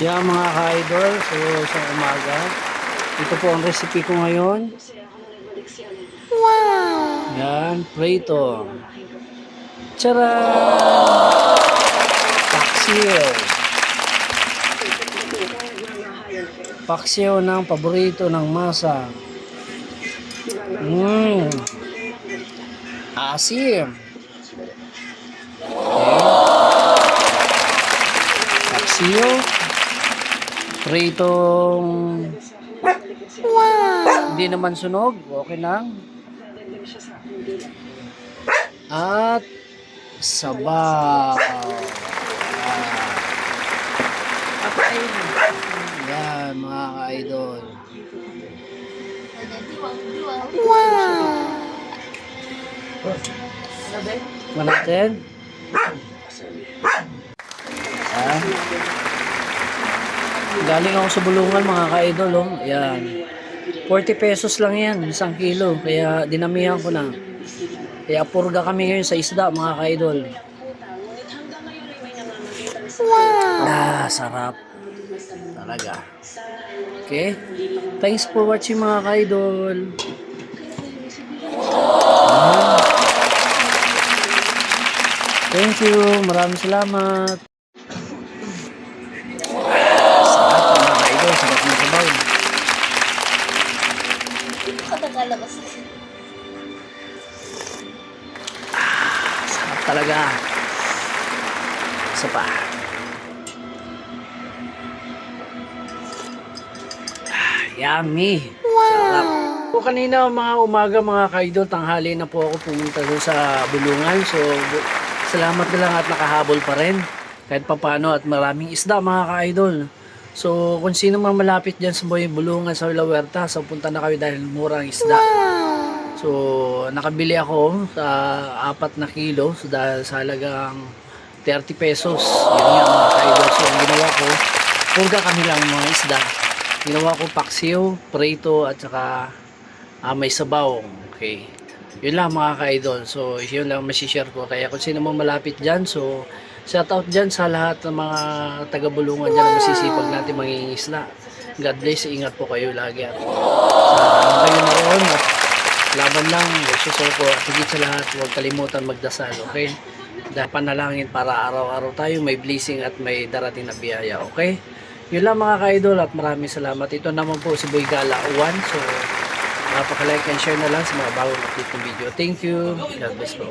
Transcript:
Yan mga ka-idol, so sa umaga. Ito po ang recipe ko ngayon. Wow! Yan, prito. Tara! Paksiw. Paksiw ng paborito ng masa. Mmm. Asim. Okay. Paksiw. Pritong hindi naman sunog. Okay lang. At sabaw. Yan, mga ka-idol. Wow! natin? Yan. Galing ako sa bulungan mga ka-idol. Oh. Yan. 40 pesos lang yan, isang kilo. Kaya dinamihan ko na. Kaya purga kami ngayon sa isda mga ka-idol. Wow! Ah, sarap. Talaga. Okay? Thanks for watching mga ka-idol. Thank you. Maraming salamat. Katagalabas. Sarap talaga. Isa pa. Ah, yummy. Sarap. So, kanina mga umaga mga kaidol, tanghali na po ako pumunta doon sa bulungan. So, salamat na lang at nakahabol pa rin. Kahit papano at maraming isda mga kaidol. So, kung sino man malapit dyan sa may bulungan sa La Huerta, so punta na kayo dahil murang isda. So, nakabili ako sa apat na kilo so dahil sa halagang 30 pesos. Yun nga mga kaidol. So, ang ginawa ko, purga kami lang mga isda. Ginawa ko paksiw, prito, at saka ah, may sabaw. Okay. Yun lang mga ka-idol. So, yun lang masishare ko. Kaya kung sino mo malapit dyan, so, shout out dyan sa lahat ng mga taga-bulungan dyan na masisipag natin mangingisla. God bless. Ingat po kayo lagi. At sa kayo na roon at laban lang. Susunod ko. At higit sa lahat, huwag kalimutan magdasal. Okay? Dahil panalangin para araw-araw tayo may blessing at may darating na biyaya. Okay? Yun lang mga ka-idol at maraming salamat. Ito naman po si Boy Gala 1. So, napaka-like and share na lang sa mga bagong update ng video. Thank you. God bless po.